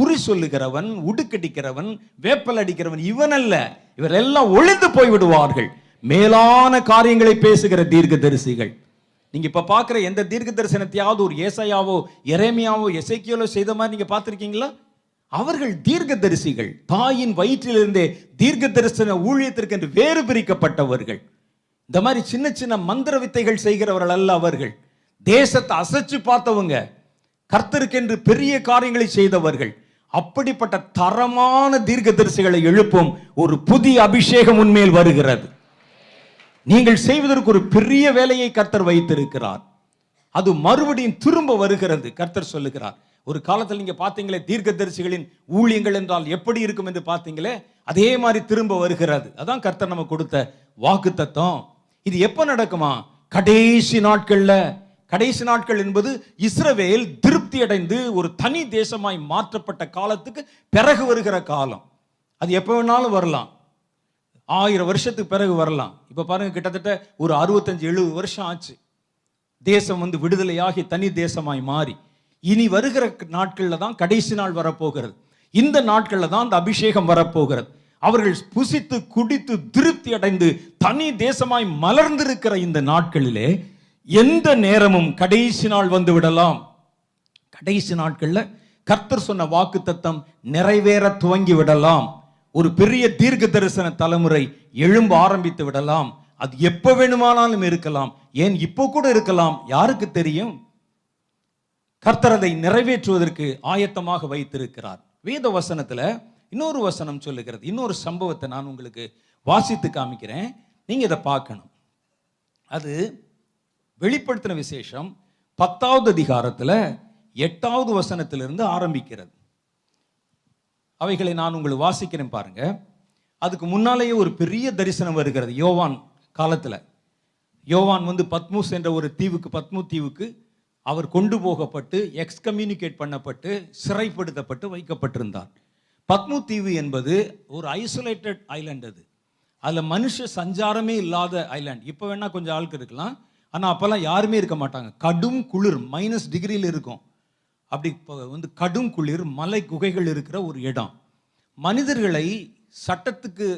குறி சொல்லுகிறவன் உடுக்கடிக்கிறவன் வேப்பல் அடிக்கிறவன் இவன் அல்ல இவர் எல்லாம் ஒளிந்து போய் விடுவார்கள் மேலான காரியங்களை பேசுகிற தீர்க்க தரிசிகள் நீங்க இப்ப பாக்குற எந்த தீர்க்க தரிசனத்தையாவது ஒரு ஏசையாவோ எரேமியாவோ எசைக்கியோலோ செய்த மாதிரி நீங்க பார்த்துருக்கீங்களா? அவர்கள் தீர்க்க தரிசிகள் தாயின் வயிற்றிலிருந்தே தீர்க்க தரிசன ஊழியத்திற்கு என்று வேறு பிரிக்கப்பட்டவர்கள். இந்த மாதிரி சின்ன சின்ன மந்திர வித்தைகள் செய்கிறவர்கள் அல்ல அவர்கள். தேசத்தை அசைச்சு பார்த்தவங்க. கர்த்தருக்கென்று பெரிய காரியங்களை செய்தவர்கள். அப்படிப்பட்ட தரமான தீர்க்க தரிசிகளை எழுப்பும் ஒரு புதிய அபிஷேகம் உண்மையில் வருகிறது. நீங்கள் செய்வதற்கு ஒரு பெரிய வேலையை கர்த்தர் வைத்திருக்கிறார். அது மறுபடியும் திரும்ப வருகிறது கர்த்தர் சொல்லுகிறார். ஒரு காலத்தில் நீங்க பார்த்தீங்களே தீர்க்க தரிசிகளின் ஊழியங்கள் என்றால் எப்படி இருக்கும் என்று பார்த்தீங்களே அதே மாதிரி திரும்ப வருகிறது. அதான் கர்த்தர் நம்ம கொடுத்த வாக்கு இது எப்ப நடக்குமா? கடைசி நாட்கள்ல. கடைசி நாட்கள் என்பது இஸ்ரவேல் திருப்தி அடைந்து ஒரு தனி தேசமாய் மாற்றப்பட்ட காலத்துக்கு பிறகு வருகிற காலம். அது எப்போ வேணாலும் வரலாம். ஆயிரம் வருஷத்துக்கு பிறகு வரலாம். இப்போ பாருங்கள் கிட்டத்தட்ட ஒரு அறுபத்தஞ்சு எழுபது வருஷம் ஆச்சு. தேசம் வந்து விடுதலையாகி தனி தேசமாய் மாறி. இனி வருகிற நாட்களில் தான் கடைசி நாள் வரப்போகிறது. இந்த நாட்களில் தான் அந்த அபிஷேகம் வரப்போகிறது. அவர்கள் புசித்து குடித்து திருப்தி அடைந்து தனி தேசமாய் மலர்ந்திருக்கிற இந்த நாட்களிலே எந்த நேரமும் கடைசி நாள் வந்து விடலாம். கடைசி நாட்களில் கர்த்தர் சொன்ன வாக்கு தத்தம் நிறைவேற துவங்கி விடலாம். ஒரு பெரிய தீர்க்க தரிசன தலைமுறை எழும்ப ஆரம்பித்து விடலாம். அது எப்போ வேணுமானாலும் இருக்கலாம். ஏன் இப்போ கூட இருக்கலாம்? யாருக்கு தெரியும்? கர்த்தர் அதை நிறைவேற்றுவதற்கு ஆயத்தமாக வைத்திருக்கிறார். வேத வசனத்தில் இன்னொரு வசனம் சொல்லுகிறது. இன்னொரு சம்பவத்தை நான் உங்களுக்கு வாசித்து காமிக்கிறேன். நீங்கள் இதை பார்க்கணும். அது வெளிப்படுத்தின விசேஷம் பத்தாவது அதிகாரத்தில் எட்டாவது வசனத்திலிருந்து ஆரம்பிக்கிறது. அவைகளை நான் உங்களுக்கு வாசிக்கிறேன் பாருங்க. அதுக்கு முன்னாலேயே ஒரு பெரிய தரிசனம் வருகிறது. யோவான் காலத்தில். யோவான் வந்து பத்மூஸ் என்ற ஒரு தீவுக்கு பத்மு தீவுக்கு அவர் கொண்டு போகப்பட்டு எக்ஸ்கம்யூனிகேட் பண்ணப்பட்டு சிறைப்படுத்தப்பட்டு வைக்கப்பட்டிருந்தார். பத்மு தீவு என்பது ஒரு ஐசோலேட்டட் ஐலாண்ட் அது. அதில் மனுஷ சஞ்சாரமே இல்லாத ஐலாண்ட். இப்போ வேணால் கொஞ்சம் ஆளுக்கு இருக்கலாம். ஆனால் அப்போல்லாம் யாருமே இருக்க மாட்டாங்க. கடும் குளிர் மைனஸ் டிகிரியில் இருக்கும். அப்படி இப்போ வந்து கடும் குளிர் மலை குகைகள் இருக்கிற ஒரு இடம். மனிதர்களை சட்டத்துக்கு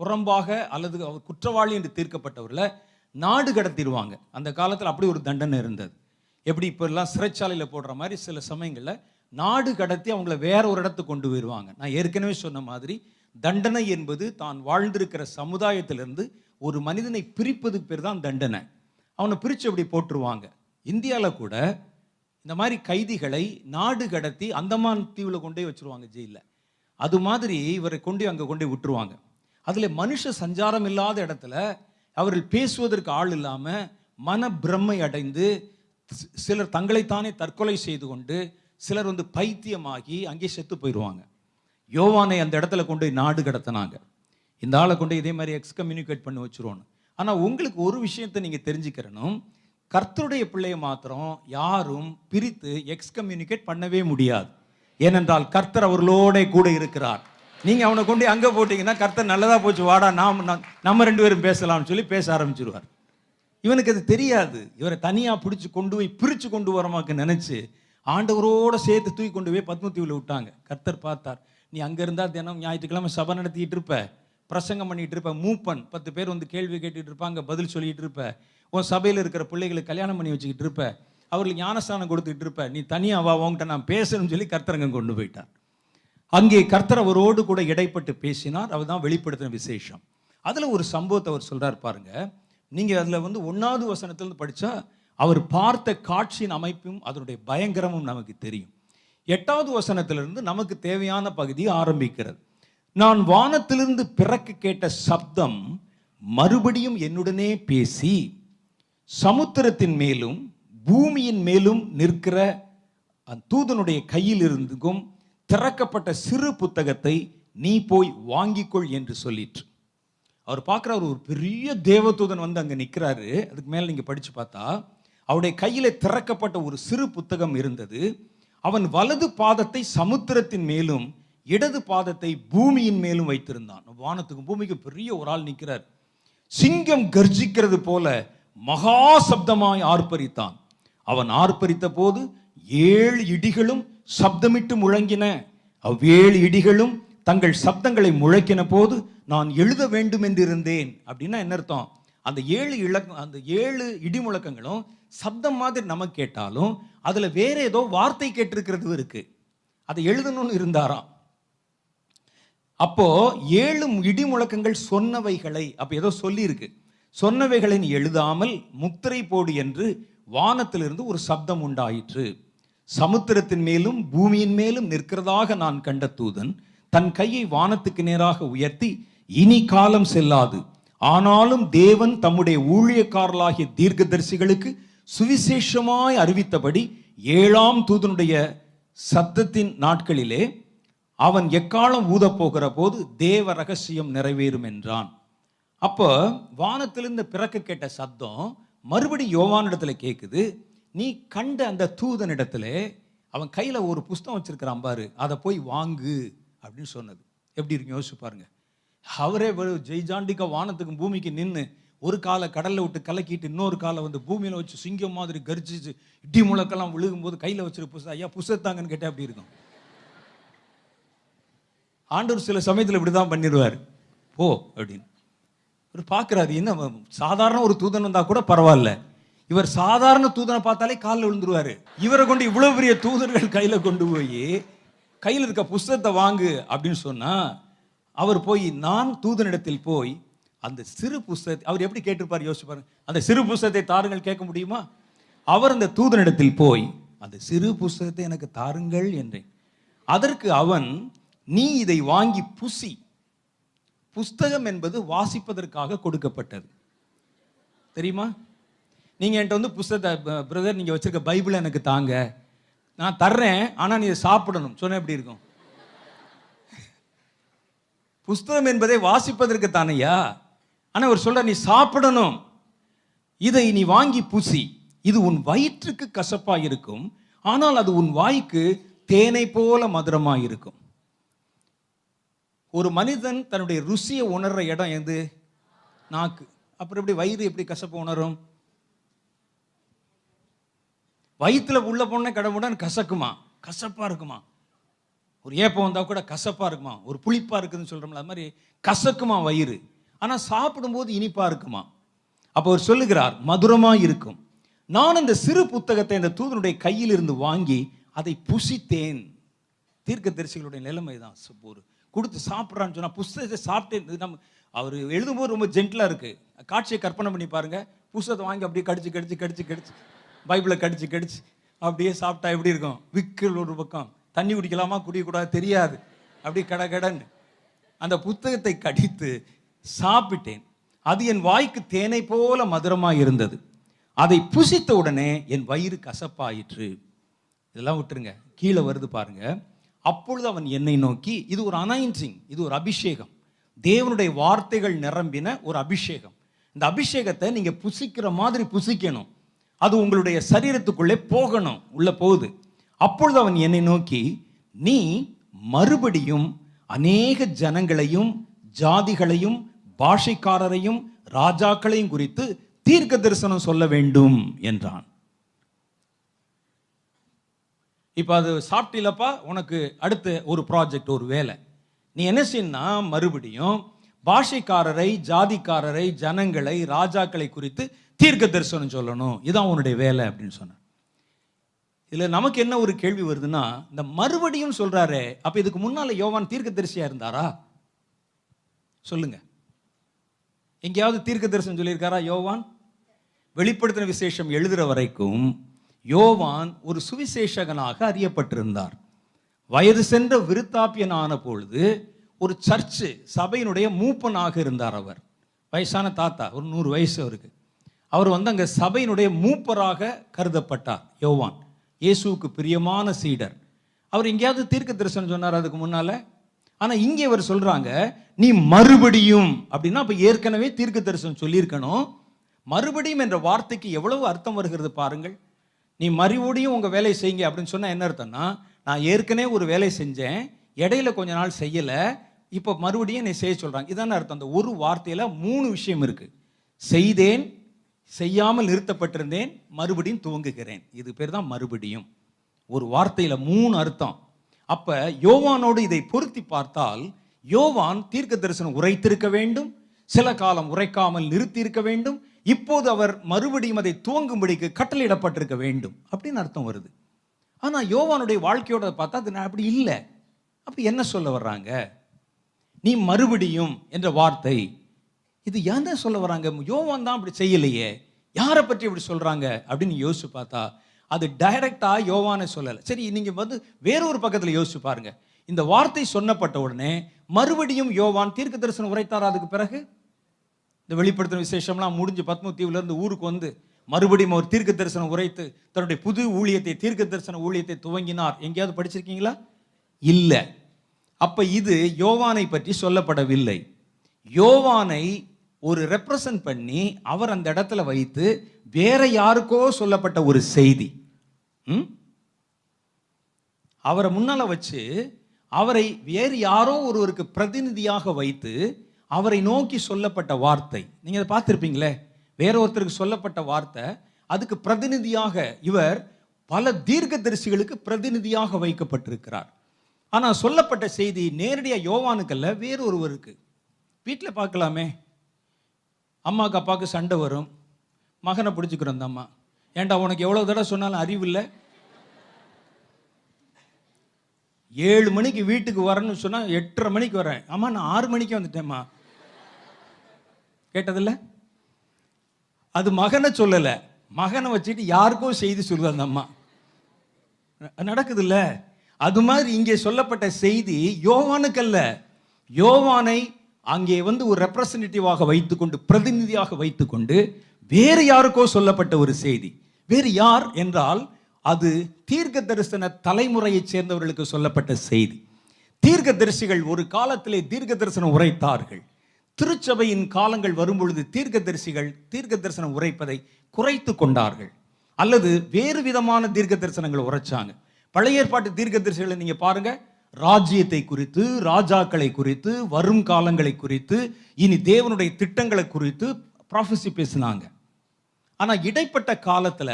புறம்பாக அல்லது அவர் குற்றவாளி என்று தீர்க்கப்பட்டவர்களை நாடு கடத்திடுவாங்க. அந்த காலத்தில் அப்படி ஒரு தண்டனை இருந்தது. எப்படி இப்போல்லாம் சிறைச்சாலையில் போடுற மாதிரி சில சமயங்களில் நாடு கடத்தி அவங்கள வேற ஒரு இடத்துக்கு கொண்டு போயிடுவாங்க நான் ஏற்கனவே சொன்ன மாதிரி தண்டனை என்பது தான் வாழ்ந்திருக்கிற சமுதாயத்திலிருந்து ஒரு மனிதனை பிரிப்பதுக்கு பேர் தான் தண்டனை. அவனை பிரித்து அப்படி போட்டுருவாங்க. இந்தியாவில் கூட இந்த மாதிரி கைதிகளை நாடு கடத்தி அந்தமான் தீவில் கொண்டே வச்சுருவாங்க வச்சிருவாங்க ஜெயிலில். அது மாதிரி இவரை கொண்டு அங்கே கொண்டு விட்டுருவாங்க. அதில் மனுஷ சஞ்சாரம் இல்லாத இடத்துல அவர்கள் பேசுவதற்கு ஆள் இல்லாமல் மன பிரம்மை அடைந்து சிலர் தங்களைத்தானே தற்கொலை செய்து கொண்டு சிலர் வந்து பைத்தியமாகி அங்கே செத்து போயிடுவாங்க யோவானை அந்த இடத்துல கொண்டு போய் நாடு கடத்தினாங்க. இந்த ஆளை கொண்டு இதே மாதிரி எக்ஸ்கம்யூனிகேட் பண்ணி வச்சுருவோன்னு ஆனால் உங்களுக்கு ஒரு விஷயத்தை நீங்கள் தெரிஞ்சுக்கிறணும் கர்த்தருடைய பிள்ளையை மாத்திரம் யாரும் பிரித்து எக்ஸ்கம்யூனிகேட் பண்ணவே முடியாது. ஏனென்றால் கர்த்தர் அவர்களோட கூட இருக்கிறார். நீங்கள் அவனை கொண்டு அங்கே போட்டிங்கன்னா கர்த்தர் நல்லதாக போச்சு வாடா நாம் நம்ம ரெண்டு பேரும் பேசலாம்னு சொல்லி பேச ஆரம்பிச்சிருவார். இவனுக்கு அது தெரியாது. இவரை தனியாக பிடிச்சி கொண்டு போய் பிரித்து கொண்டு வரமாக்கு நினச்சி ஆண்டவரோட சேர்த்து தூக்கி கொண்டு போய் பத்மத்தீவில் விட்டாங்க. கர்த்தர் பார்த்தார் நீ அங்கே இருந்தால் தினம் ஞாயிற்றுக்கிழமை சபை நடத்திட்டு இருப்ப பிரசங்கம் பண்ணிகிட்டு இருப்ப மூப்பன் பத்து பேர் வந்து கேள்வி கேட்டுட்டு இருப்பாங்க பதில் சொல்லிகிட்டு இருப்ப உன் சபையில் இருக்கிற பிள்ளைகளுக்கு கல்யாணம் பண்ணி வச்சுக்கிட்டு இருப்ப. அவர்களுக்கு ஞானஸ்தானம் கொடுத்துட்டு இருப்ப. நீ தனியாக வா உங்ககிட்ட நான் பேசணும்னு சொல்லி கர்த்தரங்க கொண்டு போயிட்டார். அங்கே கர்த்தர் அவரோடு கூட இடைப்பட்டு பேசினார். அவர் தான் வெளிப்படுத்தின விசேஷம். அதில் ஒரு சம்பவத்தை அவர் சொல்கிறார் பாருங்க. நீங்கள் அதில் வந்து ஒன்றாவது வசனத்திலிருந்து படித்தா அவர் பார்த்த காட்சியின் அமைப்பும் அதனுடைய பயங்கரமும் நமக்கு தெரியும். எட்டாவது வசனத்திலிருந்து நமக்கு தேவையான பகுதி ஆரம்பிக்கிறது. நான் வானத்திலிருந்து பிறக்க கேட்ட சப்தம் மறுபடியும் என்னுடனே பேசி சமுத்திரத்தின் மேலும் பூமியின் மேலும் நிற்கிற அந்த தூதனுடைய கையில் இருந்துக்கும் திறக்கப்பட்ட சிறு புத்தகத்தை நீ போய் வாங்கிக்கொள் என்று சொல்லிற்று. அவர் பார்க்குறாரு ஒரு பெரிய தேவதூதன் வந்து அங்கே நிற்கிறாரு அதுக்கு மேலே நீங்கள் படித்து பார்த்தா அவருடைய கையில் திறக்கப்பட்ட ஒரு சிறு புத்தகம் இருந்தது. அவன் வலது பாதத்தை சமுத்திரத்தின் மேலும் இடது பாதத்தை பூமியின் மேலும் வைத்திருந்தான். வானத்துக்கும் பூமிக்கும் பெரிய ஒரு ஆள் நிற்கிறார் சிங்கம் கர்ஜிக்கிறது போல மகா சப்தமாய் ஆர்ப்பரித்தான். அவன் ஆர்ப்பரித்த போது ஏழு இடிகளும் சப்தமிட்டு முழங்கின. அவ்வேழு இடிகளும் தங்கள் சப்தங்களை முழக்கின போது நான் எழுத வேண்டும் என்றிருந்தேன் அப்படின்னா என்ன அர்த்தம்? அந்த ஏழு இலக்கம் அந்த ஏழு இடி முழக்கங்களும் சப்தம் மாதிரி நமக்கு கேட்டாலும் அதில் வேற ஏதோ வார்த்தை கேட்டிருக்கிறது இருக்கு. அதை எழுதணும்னு இருந்தாராம். அப்போ ஏழு இடி முழக்கங்கள் சொன்னவைகளை அப்போ ஏதோ சொல்லியிருக்கு. சொன்னவைகளின் எழுதாமல் முத்திரை போடு என்று வானத்திலிருந்து ஒரு சப்தம் உண்டாயிற்று. சமுத்திரத்தின் மேலும் பூமியின் மேலும் நிற்கிறதாக நான் கண்ட தூதன் தன் கையை வானத்துக்கு நேராக உயர்த்தி இனி காலம் செல்லாது. ஆனாலும் தேவன் தம்முடைய ஊழியக்காரர்களாகிய தீர்க்கதரிசிகளுக்கு சுவிசேஷமாய் அறிவித்தபடி ஏழாம் தூதனுடைய சத்தத்தின் நாட்களிலே அவன் எக்காலம் ஊதப்போகிற போது தேவ ரகசியம் நிறைவேறும் என்றான். அப்போ வானத்திலிருந்து பிறக்க கேட்ட சத்தம் மறுபடி யோவானிடத்துல கேட்குது நீ கண்ட அந்த தூதனிடத்துல அவன் கையில் ஒரு புஸ்தகம் வச்சிருக்கிறான் பாரு அதை போய் வாங்கு அப்படின்னு சொன்னது. எப்படி இருக்கு யோசிச்சு பாருங்க. அவரே ஜெய்ஜாண்டிக்க ஜெய்ஜாண்டிக்கா வானத்துக்கும் பூமிக்கு நின்று ஒரு காலை கடலில் விட்டு கலக்கிட்டு இன்னொரு காலை வந்து பூமியில் வச்சு சிங்கம் மாதிரி கரிச்சிச்சு இடி முழக்கெல்லாம் விழுகும்போது கையில் வச்சிருக்க புஸ்தகம் ஐயா புஸ்தத்தாங்கன்னு கேட்டால் அப்படி இருக்கும்? ஆண்டவர் சில சமயத்தில் இப்படி தான் பண்ணிடுவார். போ அப்படின்னு. இவர் பார்க்குறாரு என்ன சாதாரண ஒரு தூதன் வந்தால் கூட பரவாயில்ல. இவர் சாதாரண தூதனை பார்த்தாலே காலில் விழுந்துருவார். இவரை கொண்டு இவ்வளோ பெரிய தூதர்கள் கையில் கொண்டு போய் கையில் இருக்க புஸ்தகத்தை வாங்கு அப்படின்னு சொன்னால் அவர் போய் நான் தூதனிடத்தில் போய் அந்த சிறு புஸ்தகத்தை அவர் எப்படி கேட்டிருப்பார் யோசிப்பார் அந்த சிறு புஸ்தகத்தை தாருங்கள் கேட்க முடியுமா? அவர் அந்த தூதனிடத்தில் போய் அந்த சிறு புஸ்தகத்தை எனக்கு தாருங்கள் என்றேன். அதற்கு அவன் நீ இதை வாங்கி புசி புஸ்தகம் என்பது வாசிப்பதற்காக கொடுக்கப்பட்டது. தெரியுமா? நீங்கள் என்கிட்ட வந்து புஸ்தகத்தை பிரதர் நீங்கள் வச்சுருக்க பைபிளை எனக்கு தாங்க. நான் தர்றேன் ஆனால் நீ சாப்பிடணும். சொன்னால் எப்படி இருக்கும்? புஸ்தகம் என்பதை வாசிப்பதற்கு தானையா? ஆனால் அவர் சொல்ற நீ சாப்பிடணும். இதை நீ வாங்கி பூசி இது உன் வயிற்றுக்கு கசப்பாக இருக்கும் ஆனால் அது உன் வாய்க்கு தேனை போல மதுரமாக இருக்கும் ஒரு மனிதன் தன்னுடைய ருசியை உணர்ற இடம் எது? நாக்கு. அப்புறம் எப்படி வயிறு எப்படி கசப்பு உணரும்? வயிற்றுல உள்ள போன கடவுடன் கசக்குமா? கசப்பா இருக்குமா? ஒரு ஏப்பம் வந்தால் கூட கசப்பா இருக்குமா? ஒரு புளிப்பா இருக்குதுன்னு சொல்றோம்ல அது மாதிரி கசக்குமா வயிறு? ஆனால் சாப்பிடும்போது இனிப்பா இருக்குமா? அப்போ அவர் சொல்லுகிறார் மதுரமா இருக்கும். நான் இந்த சிறு புத்தகத்தை இந்த தூதனுடைய கையில் இருந்து வாங்கி அதை புசித்தேன். தீர்க்க தரிசிகளுடைய நிலைமை தான் ஒரு கொடுத்து சாப்பிட்றான்னு சொன்னால் புஸ்தகத்தை சாப்பிட்டு நம்ம அவர் எழுதும்போது ரொம்ப ஜென்டலா இருக்குது காட்சியை கற்பனை பண்ணி பாருங்கள் புஸ்தகத்தை வாங்கி அப்படியே கடிச்சு கடிச்சு கடிச்சு கடிச்சு பைபிளை கடிச்சு கடிச்சு அப்படியே சாப்பிட்டா எப்படி இருக்கும்? விக்கல் ஒரு பக்கம். தண்ணி குடிக்கலாமா? குடிக்கக்கூடாது? தெரியாது. அப்படி கட கடன்னு. அந்த புத்தகத்தை கடித்து சாப்பிட்டேன். அது என் வாய்க்கு தேனை போல மதுரமாக இருந்தது. அதை புசித்த உடனே என் வயிறு கசப்பாயிற்று. இதெல்லாம் விட்டுருங்க. கீழே வருது பாருங்கள் அப்பொழுது அவன் என்னை நோக்கி இது ஒரு அனாயின்சிங் இது ஒரு அபிஷேகம். தேவனுடைய வார்த்தைகள் நிரம்பின ஒரு அபிஷேகம். இந்த அபிஷேகத்தை நீங்கள் புசிக்கிற மாதிரி புசிக்கணும். அது உங்களுடைய சரீரத்துக்குள்ளே போகணும் உள்ள போகுது. அப்பொழுது அவன் என்னை நோக்கி நீ மறுபடியும் அநேக ஜனங்களையும் ஜாதிகளையும் பாஷைக்காரரையும் ராஜாக்களையும் குறித்து தீர்க்க தரிசனம் சொல்ல வேண்டும் என்றான். இப்போ அது சாப்பிட்டீங்களப்பா உனக்கு அடுத்து ஒரு ப்ராஜெக்ட் ஒரு வேலை. நீ என்ன செய்யணும்னா மறுபடியும் பாஷைக்காரரை ஜாதிக்காரரை ஜனங்களை ராஜாக்களை குறித்து தீர்க்க தரிசனம் சொல்லணும். இதான் உன்னுடைய வேலை அப்படின்னு சொன்னார் இதில் நமக்கு என்ன ஒரு கேள்வி வருதுன்னா இந்த மறுபடியும் சொல்கிறாரே அப்போ இதுக்கு முன்னால் யோவான் தீர்க்க தரிசியாக இருந்தாரா? சொல்லுங்க. எங்கேயாவது தீர்க்க தரிசனம் சொல்லியிருக்காரா யோவான்? வெளிப்படுத்தின விசேஷம் எழுதுகிற வரைக்கும் யோவான் ஒரு சுவிசேஷகனாக அறியப்பட்டிருந்தார். வயது சென்ற விருத்தாப்பியன் ஆன பொழுது ஒரு சர்ச்சு சபையினுடைய மூப்பனாக இருந்தார் அவர். வயசான தாத்தா ஒரு நூறு வயசு அவருக்கு. அவர் வந்து அங்கே சபையினுடைய மூப்பராக கருதப்பட்டார் யோவான். இயேசுவுக்கு பிரியமான சீடர். அவர் எங்கேயாவது தீர்க்க தரிசனம் சொன்னார் அதுக்கு முன்னால்? ஆனால் இங்கே அவர் சொல்கிறாங்க நீ மறுபடியும் அப்படின்னா அப்போ ஏற்கனவே தீர்க்க தரிசனம் சொல்லியிருக்கணும். மறுபடியும் என்ற வார்த்தைக்கு எவ்வளவு அர்த்தம் வருகிறது பாருங்கள். நீ மறுபடியும் உங்கள் வேலையை செய்யுங்க அப்படின்னு சொன்னால் என்ன அர்த்தம்னா நான் ஏற்கனவே ஒரு வேலையை செஞ்சேன் இடையில கொஞ்ச நாள் செய்யலை இப்போ மறுபடியும் நீ செய்ய சொல்கிறாங்க இதான அர்த்தம். அந்த ஒரு வார்த்தையில் மூணு விஷயம் இருக்குது செய்தேன் செய்யாமல் நிறுத்தப்பட்டிருந்தேன் மறுபடியும் துவங்குகிறேன். இது பேர் தான் மறுபடியும். ஒரு வார்த்தையில் மூணு அர்த்தம். அப்போ யோவானோடு இதை பொருத்தி பார்த்தால் யோவான் தீர்க்க தரிசனம் உரைத்திருக்க வேண்டும் சில காலம் உரைக்காமல் நிறுத்தி இருக்க வேண்டும் இப்போது அவர் மறுபடியும் அதை துவங்கும்படிக்கு கட்டளையிடப்பட்டிருக்க வேண்டும் அப்படின்னு அர்த்தம் வருது. ஆனால் யோவானுடைய வாழ்க்கையோட பார்த்தா அது அப்படி இல்லை. அப்படி என்ன சொல்ல வர்றாங்க? நீ மறுபடியும் என்ற வார்த்தை. இது என்ன சொல்ல வராங்க யோவான் தான் அப்படி செய்யலையே. யாரை பற்றி இப்படி சொல்கிறாங்க அப்படின்னு யோசிச்சு பார்த்தா அது டைரக்டாக யோவானை சொல்லலை. சரி நீங்கள் வந்து வேறொரு பக்கத்தில் யோசிச்சு பாருங்கள் இந்த வார்த்தை சொன்னப்பட்ட உடனே மறுபடியும் யோவான் தீர்க்க தரிசனம் உரைத்தாரா அதுக்கு பிறகு? இந்த வெளிப்படுத்தின விசேஷம்லாம் முடிஞ்சு பத்மத்தீவுலேருந்து ஊருக்கு வந்து மறுபடியும் அவர் தீர்க்க தரிசனம் உரைத்து தன்னுடைய புது ஊழியத்தை தீர்க்க தரிசன ஊழியத்தை துவங்கினார். எங்கேயாவது படிச்சிருக்கீங்களா? இல்லை. அப்போ இது யோவானை பற்றி சொல்லப்படவில்லை. யோவானை ஒரு ரெப்ரசன்ட் பண்ணி அவர் அந்த இடத்துல வைத்து வேற யாருக்கோ சொல்லப்பட்ட ஒரு செய்தி. ம்? அவரை முன்னால வச்சு அவரை வேறு யாரோ ஒருவருக்கு பிரதிநிதியாக வைத்து அவரை நோக்கி சொல்லப்பட்ட வார்த்தை. நீங்கள் அதை பார்த்துருப்பீங்களே? வேற ஒருத்தருக்கு சொல்லப்பட்ட வார்த்தை. அதுக்கு பிரதிநிதியாக இவர் பல தீர்க்க தரிசிகளுக்கு பிரதிநிதியாக வைக்கப்பட்டிருக்கிறார். ஆனால் சொல்லப்பட்ட செய்தி நேரடியாக யோவானுக்கல்ல வேறு ஒருவருக்கு. வீட்டில் பார்க்கலாமே. அம்மாவுக்கு அப்பாவுக்கு சண்டை வரும். மகனை பிடிச்சிக்கிறோம் அந்த அம்மா. ஏன்டா உனக்கு எவ்வளோ தடவை சொன்னாலும் அறிவு இல்லை? ஏழு மணிக்கு வீட்டுக்கு வரேன்னு சொன்னால் எட்டரை மணிக்கு வரேன். அம்மா நான் ஆறு மணிக்கு வந்துட்டேம்மா கேட்டதில்ல? அது மகனை சொல்லலை. மகனை வச்சுட்டு யாருக்கோ செய்தி சொல்லுது அந்த அம்மா. நடக்குதுல்ல? அது மாதிரி இங்கே சொல்லப்பட்ட செய்தி யோவானுக்கல்ல. யோவானை அங்கே வந்து ஒரு ரெப்ரசன்டேட்டிவாக வைத்துக்கொண்டு பிரதிநிதியாக வைத்துக்கொண்டு வேறு யாருக்கோ சொல்லப்பட்ட ஒரு செய்தி. வேறு யார் என்றால் அது தீர்க்க தரிசன தலைமுறையைச் சேர்ந்தவர்களுக்கு சொல்லப்பட்ட செய்தி. தீர்க்க தரிசிகள் ஒரு காலத்திலே தீர்க்க தரிசனம் உரைத்தார்கள். திருச்சபையின் காலங்கள் வரும்பொழுது தீர்க்க தரிசிகள் தீர்க்க தரிசனம் உரைப்பதை குறைத்து கொண்டார்கள். அல்லது வேறு விதமான தீர்க்க தரிசனங்கள் உரைச்சாங்க. பழைய ஏற்பாட்டு தீர்க்க தரிசிகளை நீங்க பாருங்க. ராஜ்யத்தை குறித்து ராஜாக்களை குறித்து வரும் காலங்களை குறித்து இனி தேவனுடைய திட்டங்களை குறித்து ப்ராஃபஸி பேசினாங்க. ஆனா இடைப்பட்ட காலத்துல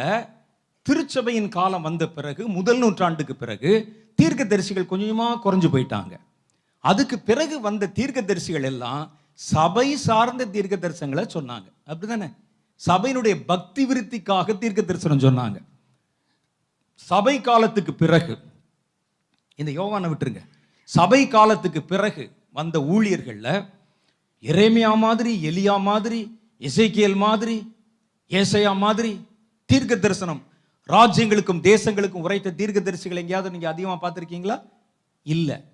திருச்சபையின் காலம் வந்த பிறகு முதல் நூற்றாண்டுக்கு பிறகு தீர்க்க தரிசிகள் கொஞ்சமாக குறைஞ்சு போயிட்டாங்க. அதுக்கு பிறகு வந்த தீர்க்க தரிசிகள் எல்லாம் சபை சார்ந்த தீர்க்க தரிசனங்களை சொன்னாங்க. அப்படிதானே? சபையினுடைய பக்தி விருத்திக்காக தீர்க்க தரிசனம் சொன்னாங்க. சபை காலத்துக்கு பிறகு இந்த யோவானை விட்டுருங்க. சபை காலத்துக்கு பிறகு வந்த ஊழியர்களில் இறைமையா மாதிரி எலியா மாதிரி இசைக்கியல் மாதிரி ஏசையா மாதிரி தீர்க்க தரிசனம் ராஜ்யங்களுக்கும் தேசங்களுக்கும் உரைத்த தீர்க்க தரிசிகள் எங்கேயாவது நீங்கள் அதிகமாக பார்த்துருக்கீங்களா? இல்லை.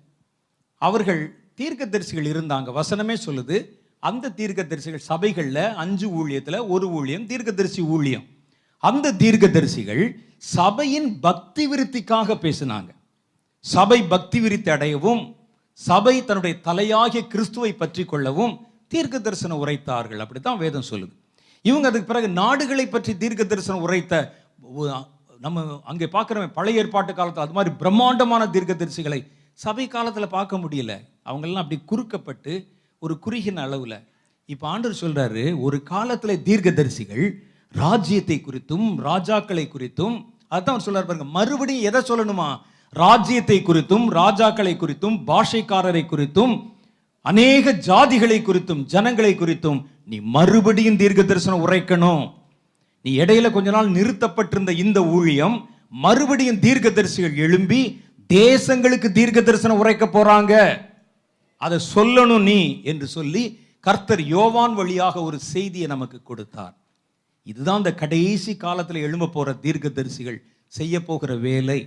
அவர்கள் தீர்க்க தரிசிகள் இருந்தாங்க. வசனமே சொல்லுது அந்த தீர்க்க தரிசிகள் சபைகளில் அஞ்சு ஊழியத்தில் ஒரு ஊழியம் தீர்க்கதரிசி ஊழியம். அந்த தீர்க்கதரிசிகள் சபையின் பக்தி விருத்திக்காக பேசினாங்க. சபை பக்தி விருத்தி அடையவும் சபை தன்னுடைய தலையாகிய கிறிஸ்துவை பற்றி கொள்ளவும் தீர்க்க தரிசனம் உரைத்தார்கள். அப்படித்தான் வேதம் சொல்லுது. இவங்க அதுக்கு பிறகு நாடுகளை பற்றி தீர்க்க தரிசனம் உரைத்த நம்ம அங்கே பார்க்குற பழைய ஏற்பாட்டு காலத்தில் அது மாதிரி பிரம்மாண்டமான தீர்க்க தரிசிகளை சபை காலத்தில் பார்க்க முடியல. அவங்கெல்லாம் அப்படி குறுக்கப்பட்டு ஒரு குறுகின அளவில். இப்போ ஆண்டவர் சொல்கிறாரு ஒரு காலத்தில் தீர்க்கதரிசிகள் ராஜ்யத்தை குறித்தும் ராஜாக்களை குறித்தும் அதுதான் அவர் சொல்கிறார் பாருங்க மறுபடியும் எதை சொல்லணுமா? ராஜ்யத்தை குறித்தும் ராஜாக்களை குறித்தும் பாஷைக்காரரை குறித்தும் அநேக ஜாதிகளை குறித்தும் ஜனங்களை குறித்தும் நீ மறுபடியும் தீர்க்க தரிசனம் உரைக்கணும். நீ இடையில கொஞ்ச நாள் நிறுத்தப்பட்டிருந்த இந்த ஊழியம் மறுபடியும் தீர்க்க தரிசிகள் எழும்பி தேசங்களுக்கு தீர்க்க தரிசனம் உரைக்க போறாங்க. அதை சொல்லணும் நீ என்று சொல்லி கர்த்தர் யோவான் வழியாக ஒரு செய்தியை நமக்கு கொடுத்தார். இதுதான் இந்த கடைசி காலத்தில் எழும்ப தீர்க்க தீர்க்கதரிசிகள் செய்ய போகிற வேலை.